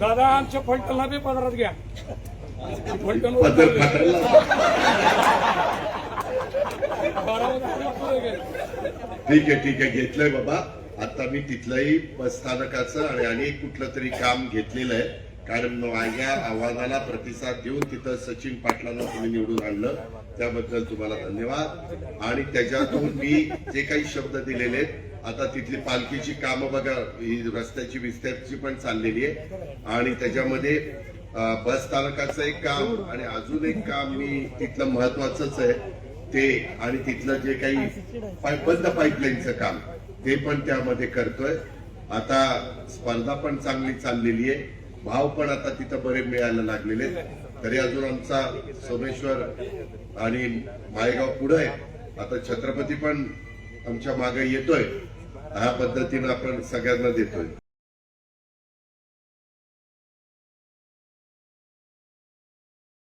दादा आमच्या फलटणला बी पदरात घ्या. फलटण फाटायला ठीक आहे ठीक आहे. घेतलंय बाबा. आता मी तिथलंही स्थानकाचं आणि अनेक कुठलं तरी काम घेतलेलं आहे. कारण माझ्या आव्हानाला प्रतिसाद देऊन तिथं सचिन पाटलांना तुम्ही निवडून आणलं. त्याबद्दल तुम्हाला धन्यवाद. आणि त्याच्यातून मी जे काही शब्द दिलेले आहेत आता तिथली पालखीची कामं बघा ही रस्त्याची विस्त्याची पण चाललेली आहे. आणि त्याच्यामध्ये बस स्थानकाचं एक काम आणि अजून एक काम मी तिथलं महत्वाचंच आहे ते आणि तिथलं जे काही बंद पाईपलाईनचं काम ते पण त्यामध्ये करतोय. आता स्पर्धा पण चांगली चाललेली आहे. भाव पण आता तिथं बरे मिळायला लागलेले आहेत. तरी अजून आमचा सोमेश्वर आणि मायगाव पुढे आहे. आता छत्रपती पण आमच्या मागे येतोय. ह्या पद्धतीनं आपण सगळ्यांना देतोय.